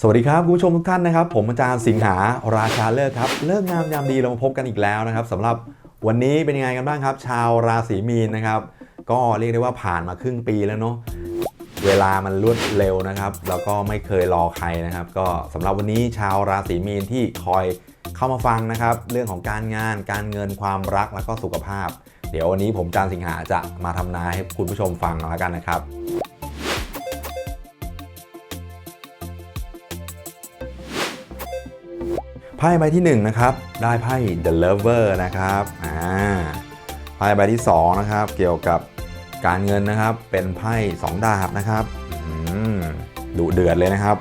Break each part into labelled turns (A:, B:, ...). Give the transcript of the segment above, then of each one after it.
A: สวัสดีครับคุณผู้ชมทุกท่านนะครับ ผมอาจารย์สิงหาราชาเลิกครับ เลิกงามยามดีเรามาพบกันอีกแล้วนะครับสำหรับวันนี้เป็นยังไงกันบ้างครับ ชาวราศีมีนนะครับ ก็เรียกได้ว่าผ่านมาครึ่งปีแล้วเนาะเวลามันรวดเร็วนะครับ แล้วก็ไม่เคยรอใครนะครับ ก็สำหรับวันนี้ชาวราศีมีนที่คอยเข้ามาฟังนะครับ เรื่องของการงานการเงินความรักแล้วก็สุขภาพ เดี๋ยววันนี้ผมอาจารย์สิงหาจะมาทำนายให้คุณผู้ชมฟังแล้วกันนะครับ พ่ใบที่1นะครับได้ไพ่ The Lover นะครับอ่าไพ่ใบที่2นะครับเกี่ยวกับการเงินนะครับเป็นไพ่2ดาบนะครับอืมดุเดือดเลยนะครับ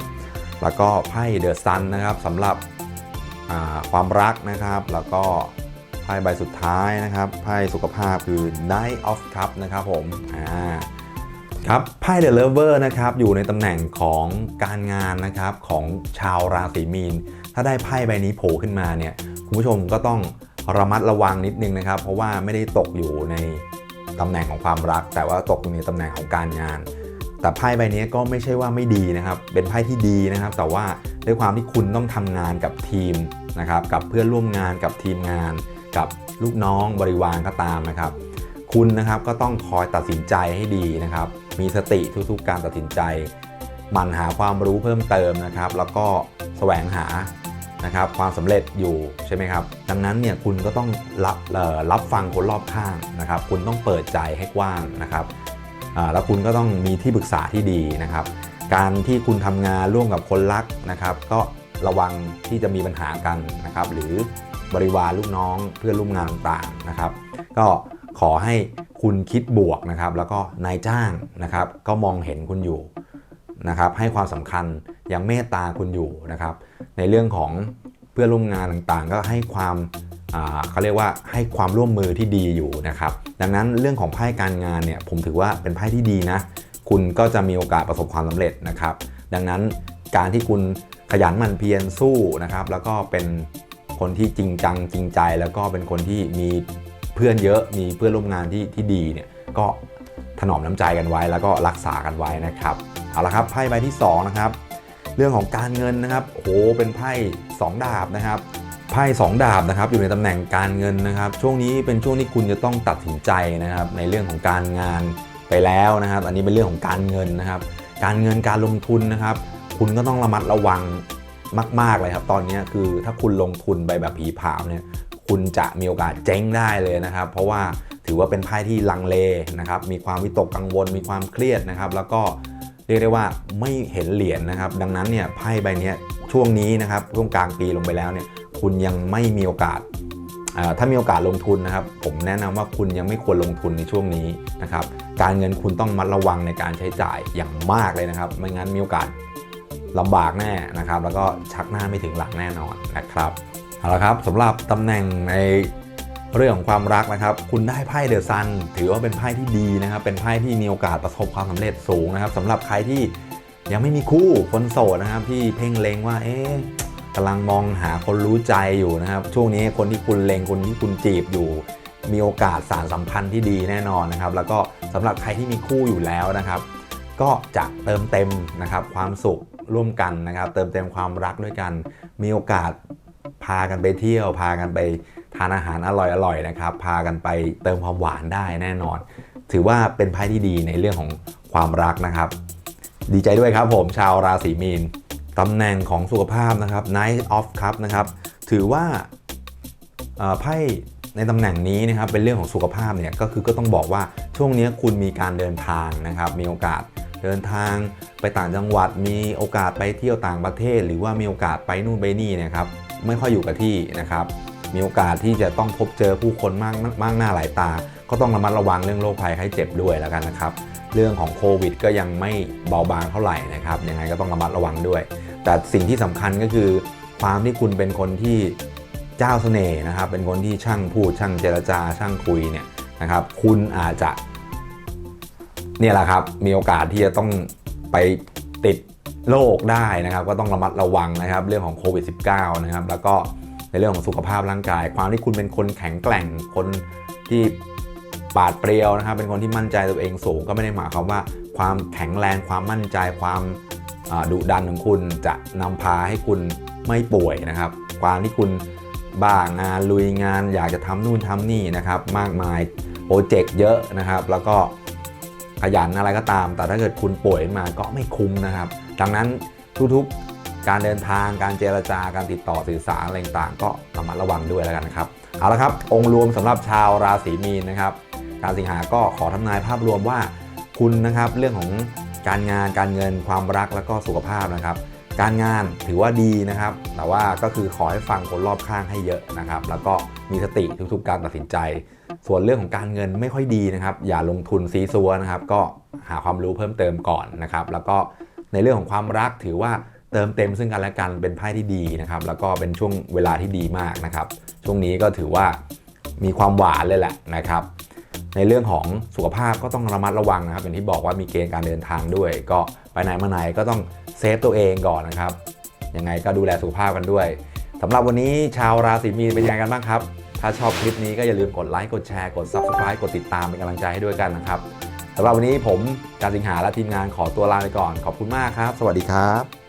A: แล้วก็ไพ่ The Sun นนะครับสำหรับอ่าความรักนะครับ แล้วก็ไพ่ใบสุดท้ายนะครับไพ่สุขภาพคือ Knight of Cup นะครับผมอ่า ครับไพ่ The Lover นะครับอยู่ในตำแหน่งของการงานนะครับของชาวราศีมีน ถ้าได้ไพ่ใบนี้โผล่ขึ้นมาเนี่ยคุณผู้ชมก็ต้องระมัดระวังนิดนึงนะครับ เพราะว่าไม่ได้ตกอยู่ในตำแหน่งของความรัก แต่ว่าตกอยู่ในตำแหน่งของการงาน แต่ไพ่ใบนี้ก็ไม่ใช่ว่าไม่ดีนะครับ เป็นไพ่ที่ดีนะครับ แต่ว่าด้วยความที่คุณต้องทำงานกับทีมนะครับ กับเพื่อนร่วมงานกับทีมงาน กับลูกน้องบริวารก็ตามนะครับ คุณนะครับก็ต้องคอยตัดสินใจให้ดีนะครับ มีสติทุกๆการตัดสินใจหมั่นหาความรู้เพิ่มเติมนะครับ แล้วก็แสวงหานะครับความสำเร็จอยู่ใช่ไหมครับ ดังนั้นเนี่ยคุณก็ต้องรับเอ่อรับฟังคนรอบข้างนะครับ คุณต้องเปิดใจให้กว้างนะครับแล้วคุณก็ต้องมีที่ปรึกษาที่ดีนะครับ การที่คุณทำงานร่วมกับคนรักนะครับ ก็ระวังที่จะมีปัญหากันนะครับ หรือบริวารลูกน้องเพื่อนร่วมงานต่างๆนะครับ ก็ ขอให้คุณคิดบวกนะครับแล้วก็นายจ้างนะครับก็มองเห็นคุณอยู่นะครับให้ความสำคัญยังเมตตาคุณอยู่นะครับ ในเรื่องของเพื่อนร่วมงานต่างๆ ก็ให้ความเขาเรียกว่าให้ความร่วมมือที่ดีอยู่นะครับ ดังนั้นเรื่องของไพ่การงานเนี่ยผมถือว่าเป็นไพ่ที่ดีนะ คุณก็จะมีโอกาสประสบความสำเร็จนะครับ ดังนั้นการที่คุณขยันหมั่นเพียรสู้นะครับ แล้วก็เป็นคนที่จริงจังจริงใจ แล้วก็เป็นคนที่มี เพื่อนเยอะมีเพื่อนร่วมงานที่ที่ดีเนี่ยก็ถนอมน้ำใจกันไว้ แล้วก็รักษากันไว้นะครับเอาละครับไพ่ใบที่สองนะครับเรื่องของการเงินนะครับโอ้โหเป็นไพ่สองดาบนะครับไพ่สองดาบนะครับอยู่ในตำแหน่งการเงินนะครับ ช่วงนี้เป็นช่วงที่คุณจะต้องตัดสินใจนะครับ ในเรื่องของการงานไปแล้วนะครับ อันนี้เป็นเรื่องของการเงินนะครับ การเงินการลงทุนนะครับ คุณก็ต้องระมัดระวังมาก ๆเลยครับ ตอนนี้คือถ้าคุณลงทุนไปแบบผีผามเนี่ย คุณจะมีโอกาสเจ๊งได้เลยนะครับ เพราะว่าถือว่าเป็นไพ่ที่ลังเลนะครับ มีความวิตกกังวล มีความเครียดนะครับ แล้วก็เรียกได้ว่าไม่เห็นเหรียญนะครับ ดังนั้นเนี่ยไพ่ใบนี้ช่วงนี้นะครับช่วงกลางปีลงไปแล้วเนี่ย คุณยังไม่มีโอกาสถ้ามีโอกาสลงทุนนะครับ ผมแนะนำว่าคุณยังไม่ควรลงทุนในช่วงนี้นะครับ การเงินคุณต้องมัดระวังในการใช้จ่ายอย่างมากเลยนะครับ ไม่งั้นมีโอกาสลำบากแน่นะครับ แล้วก็ชักหน้าไม่ถึงหลังแน่นอนนะครับ เอาละครับสำหรับตำแหน่งในเรื่องของความรักนะครับ คุณได้ไพ่เดอะซันถือว่าเป็นไพ่ที่ดีนะครับ เป็นไพ่ที่มีโอกาสประสบความสำเร็จสูงนะครับสำหรับใครที่ยังไม่มีคู่คนโสดนะครับ ที่เพ่งเลงว่า เอ๊ะกำลังมองหาคนรู้ใจอยู่นะครับ ช่วงนี้คนที่คุณเลงคนที่คุณจีบอยู่ มีโอกาสสารสัมพันธ์ที่ดีแน่นอนนะครับ แล้วก็สำหรับใครที่มีคู่อยู่แล้วนะครับ ก็จะเติมเต็มนะครับความสุขร่วมกันนะครับ เติมเต็มความรักด้วยกัน มีโอกาส พากันไปเที่ยว พากันไปทานอาหารอร่อยๆนะครับ พากันไปเติมความหวานได้แน่นอน ถือว่าเป็นไพ่ที่ดีในเรื่องของความรักนะครับ ดีใจด้วยครับผมชาวราศีมีนตำแหน่งของสุขภาพนะครับ Night of Cup นะครับ ถือว่าไพ่ในตำแหน่งนี้นะครับเป็นเรื่องของสุขภาพเนี่ยก็คือก็ต้องบอกว่าช่วงนี้คุณมีการเดินทางนะครับ มีโอกาสเดินทางไปต่างจังหวัด มีโอกาสไปเที่ยวต่างประเทศ หรือว่ามีโอกาสไปนู่นไปนี่นะครับ ไม่ค่อยอยู่กับที่นะครับ มีโอกาสที่จะต้องพบเจอผู้คนมากมากหน้าหลายตา ก็ต้องระมัดระวังเรื่องโรคภัยไข้เจ็บด้วยแล้วกันนะครับ เรื่องของโควิด ก็ยังไม่เบาบางเท่าไหร่นะครับ ยังไงก็ต้องระมัดระวังด้วย แต่สิ่งที่สำคัญก็คือ ความที่คุณเป็นคนที่เจ้าเสน่ห์นะครับ เป็นคนที่ช่างพูดช่างเจรจาช่างคุยเนี่ยนะครับ คุณอาจจะเนี่ยแหละครับ มีโอกาสที่จะต้องไปติด โรคได้นะครับ ก็ต้องระมัดระวังนะครับ เรื่องของโควิด -19 นะครับ แล้วก็ในเรื่องของสุขภาพร่างกาย ความที่คุณเป็นคนแข็งแกร่งคนที่ปาดเปรียวนะครับ เป็นคนที่มั่นใจตัวเองสูงก็ไม่ได้หมายความว่า ความแข็งแรงความมั่นใจความดุดันของคุณจะนำพาให้คุณไม่ป่วยนะครับ ความที่คุณบ้างานลุยงานอยากจะทำนู่นทำนี่นะครับ มากมายโปรเจกต์เยอะนะครับ แล้วก็ขยันอะไรก็ตาม แต่ถ้าเกิดคุณป่วยขึ้นมาก็ไม่คุ้มนะครับ ดังนั้นทุกๆการเดินทางการเจรจาการติดต่อสื่อสารอะไรต่างๆก็ระมัดระวังด้วยแล้วกันนะครับเอาละครับองค์รวมสำหรับชาวราศีมีนนะครับการสิงหาก็ขอทำนายภาพรวมว่าคุณนะครับเรื่องของการงานการเงินความรักแล้วก็สุขภาพนะครับ การงานถือว่าดีนะครับ แต่ว่าก็คือขอให้ฟังคนรอบข้างให้เยอะนะครับ แล้วก็มีสติทุกๆการตัดสินใจ ส่วนเรื่องของการเงินไม่ค่อยดีนะครับ อย่าลงทุนซีซัวนะครับ ก็หาความรู้เพิ่มเติมก่อนนะครับ แล้วก็ ในเรื่องของความรักถือว่าเติมเต็มซึ่งกันและกันเป็นไพ่ที่ดีนะครับแล้วก็เป็นช่วงเวลาที่ดีมากนะครับ ช่วงนี้ก็ถือว่ามีความหวานเลยแหละนะครับ ในเรื่องของสุขภาพก็ต้องระมัดระวังนะครับอย่างที่บอกว่ามีเกณฑ์การเดินทางด้วย ก็ไปไหนมาไหนก็ต้องเซฟตัวเองก่อนนะครับยังไงก็ดูแลสุขภาพกันด้วยสำหรับวันนี้ชาวราศีมีนเป็นยังไงกันบ้างครับ ถ้าชอบคลิปนี้ก็อย่าลืมกดไลค์กดแชร์กด Subscribe กดติดตามเป็นกำลังใจให้ด้วยกันนะครับสำหรับวันนี้ผม การสิงหาและทีมงานขอตัวลาไปก่อน ขอบคุณมากครับ สวัสดีครับ